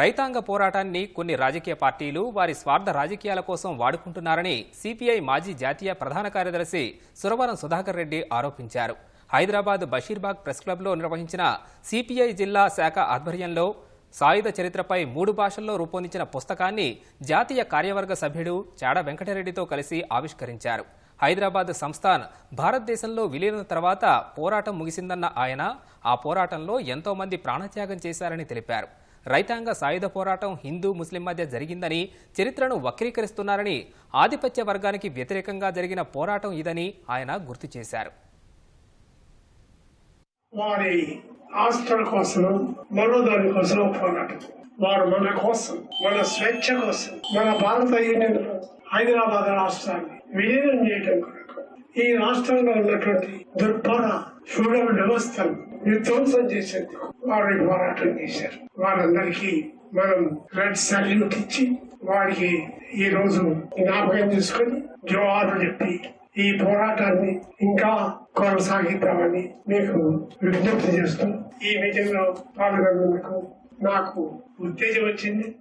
రైతాంగ పోరాటాన్ని కొన్ని రాజకీయ పార్టీలు వారి స్వార్థ రాజకీయాల కోసం వాడుకుంటున్నారని సిపిఐ మాజీ జాతీయ ప్రధాన కార్యదర్శి సురవరం సుధాకర్ రెడ్డి ఆరోపించారు. హైదరాబాద్ బషీర్బాగ్ ప్రెస్ క్లబ్లో నిర్వహించిన సిపిఐ జిల్లా శాఖ ఆధ్వర్యంలో సాయుధ చరిత్రపై మూడు భాషల్లో రూపొందించిన పుస్తకాన్ని జాతీయ కార్యవర్గ సభ్యుడు చాడ వెంకటరెడ్డితో కలిసి ఆవిష్కరించారు. హైదరాబాద్ సంస్థాన్ భారతదేశంలో విలీనం తర్వాత పోరాటం ముగిసిందన్న ఆయన ఆ పోరాటంలో ఎంతోమంది ప్రాణత్యాగం చేశారని తెలిపారు. రైతాంగ సాయుధ పోరాటం హిందూ ముస్లిం మధ్య జరిగిందని చరిత్రను వక్రీకరిస్తున్నారని ఆధిపత్య వర్గానికి వ్యతిరేకంగా జరిగిన పోరాటం ఇదని ఆయన గుర్తు చేశారు. వారి ఆస్తుల కోసం మనోదాని కోసం పోరాటం. వారు మన కోసం మన స్వేచ్ఛ కోసం మన భారత యూనియన్ హైదరాబాద్ రాష్ట్రాన్ని విలీనం చేయడం కొరకు ఈ రాష్ట్రంలో ఉన్నటువంటి దుర్భర ఫ్యూడల్ వ్యవస్థను విధ్వంసం చేసేందుకు వారు పోరాటం చేశారు వారందరికీ మనం రెడ్ సల్యూట్ ఇచ్చి వారికి ఈ రోజు జ్ఞాపకం చేసుకుని జవాబు చెప్పి ఈ పోరాటాన్ని ఇంకా కొనసాగిద్దామని మీకు విజ్ఞప్తి చేస్తూ ఈ మీటింగ్లో పాల్గొన్నందుకు నాకు ఉత్తేజం వచ్చింది.